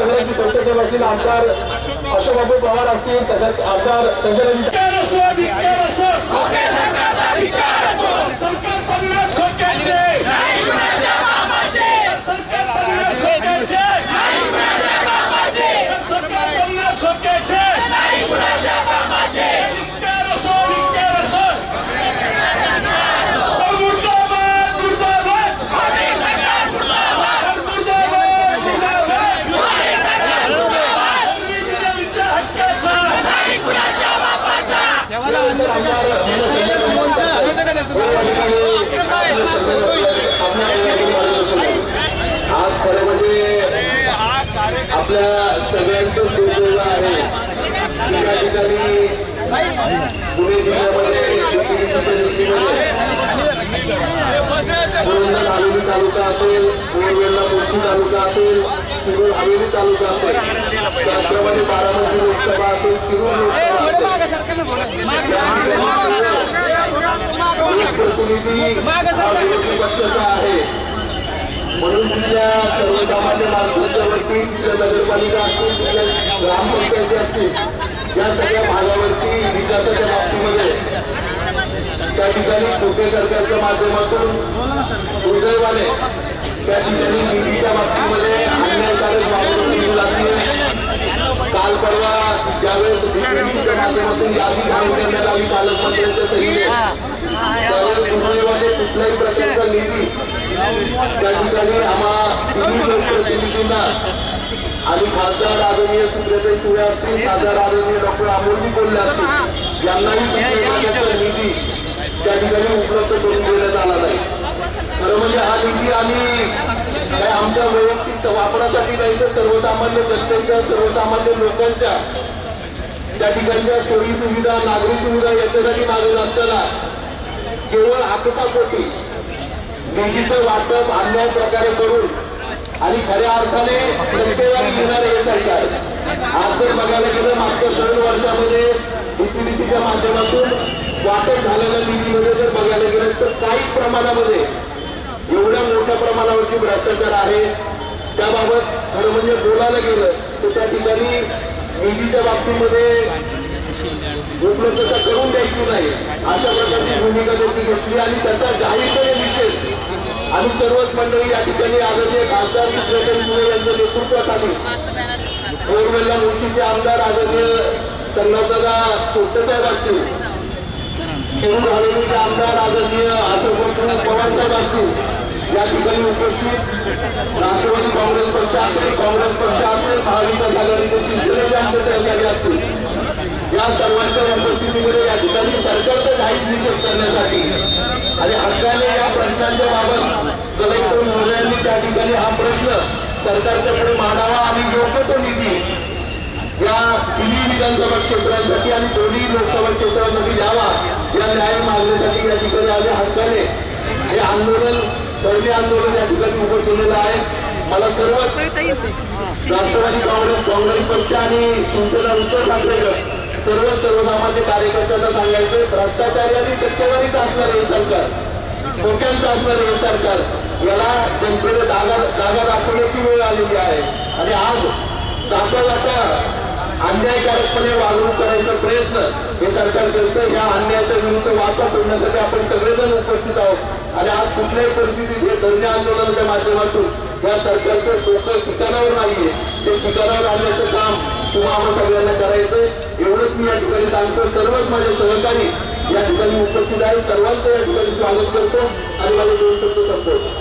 सगळ्यांची चौकशी असतील आमदार अशोकबाबू पवार असतील तसेच आमदार संजय आपल्या सगळ्यांचं दुर्दैव आहे. या ठिकाणी पुणे जिल्ह्यामध्ये पुरंदर हवेली तालुका असेल पुरवेल्ला मोठी तालुका असेल शिरूर हवेली तालुका असेल. त्याचप्रमाणे बारामती लोकसभा असेल शिरूर लोकसभा असेल. प्रतिनिधी पक्षाचा म्हणून तिथल्या सर्वसामान्य माणसाच्या वरती तिथल्या नगरपालिका असतील तिथल्या ग्रामपंचायती असतील या सगळ्या भागावरती विकासाच्या बाबतीमध्ये त्या ठिकाणी खोटे सरकारच्या माध्यमातून दुर्दैवाने त्या ठिकाणी निधीच्या बाबतीमध्ये अन्यायकारक वागणूक केली जाते काल परवा ज्यावेळेस निधीच्या माध्यमातून यादी घालून करण्यात आली पालकमंत्र्यांच्या सहीने त्यावेळेस दुर्दैवाने कुठल्याही प्रकारे त्या ठिकाणी आम्हा तिन्ही आणि खासदार आदरणीय सुप्रियाताई सुळे असतील खासदार आदरणीय डॉक्टर अमोलजी बोलले असतील यांनाही कुठल्याही निधी त्या ठिकाणी उपलब्ध करून देण्यात आला नाही. खरं म्हणजे हा निधी आम्ही काय आमच्या वैयक्तिक वापरासाठी नाही तर सर्वसामान्य जनतेच्या सर्वसामान्य लोकांच्या त्या ठिकाणच्या सोयी सुविधा नागरी सुविधा याच्यासाठी मागत असताना केवळ हातोटी निधीचं वाटप अन्याय प्रकारे करून आणि खऱ्या अर्थाने टक्केवारी घेणारे हे सरकार. आज जर बघायला गेलं मागच्या दोन वर्षामध्ये युटिलिटीच्या माध्यमातून वाटप झालेल्या निधीमध्ये जर बघायला गेलं तर काही प्रमाणामध्ये एवढ्या मोठ्या प्रमाणावरती भ्रष्टाचार आहे. त्याबाबत खरं म्हणजे बोलायला गेलं तर त्या ठिकाणी निधीच्या बाबतीमध्ये उपलब्धता करून द्यायची नाही. अशा प्रकारची भूमिका त्यांनी घेतली आणि त्याचा जाहीर आम्ही सर्वच मंडळी या ठिकाणी आदरणीय खासदार सुप्रियाताई सुरे यांच्या नेतृत्वाखाली कोरवेल्ला मुंशीचे आमदार आदरणीय कन्नादादा साहेब असतील शिरूर हवेलीचे आमदार आदरणीय अशोक पवारसाहेब असतील या ठिकाणी उपस्थित राष्ट्रवादी काँग्रेस पक्ष असेल काँग्रेस पक्ष असेल महाविकास आघाडीचे शिवसेनेचे आमचे सहकारी असतील. या सर्वांच्या उपस्थितीमध्ये या ठिकाणी सरकारचं काही निषेध करण्यासाठी आणि हक्काने या प्रश्नांच्या बाबत कलेक्टर महोदयांनी त्या ठिकाणी हा प्रश्न सरकारच्या पुढे मांडावा आणि योग्य तो निधी. या तिन्ही विधानसभा क्षेत्रांसाठी आणि दोन्ही लोकसभा क्षेत्रांसाठी द्यावा. या न्याय मागण्यासाठी या ठिकाणी आले हक्काने. हे आंदोलन पहिले आंदोलन या ठिकाणी उभं केलेलं आहे. मला सर्व राष्ट्रवादी काँग्रेस काँग्रेस पक्ष आणि शिवसेना उद्धव ठाकरे सर्व सर्वसामान्य कार्यकर्त्यांना सांगायचं भ्रष्टाचारी आणि टक्केवारीच असणारे हे सरकार धोक्यांचं असणारे हे सरकार याला जनतेने जागा जागा दाखवण्याची वेळ आलेली आहे. आणि आज जाता जाता अन्यायकारकपणे वागणूक करायचा प्रयत्न हे सरकार करतं ह्या अन्यायाच्या विरुद्ध वाचा फोडण्यासाठी आपण सगळेजण उपस्थित आहोत. आणि आज कुठल्याही परिस्थितीत हे धरणे आंदोलनाच्या माध्यमातून या सरकारचं डोकं ठिकाणावर नाहीये. ते ठिकाणावर आणण्याचं काम किंवा आम्हा सगळ्यांना करायचं एवढंच मी या ठिकाणी सांगतो सर्वच माझे सहकारी या ठिकाणी उपस्थित आहे सर्वांचं या ठिकाणी स्वागत करतो. आणि माझे दोन शब्द संपवतो.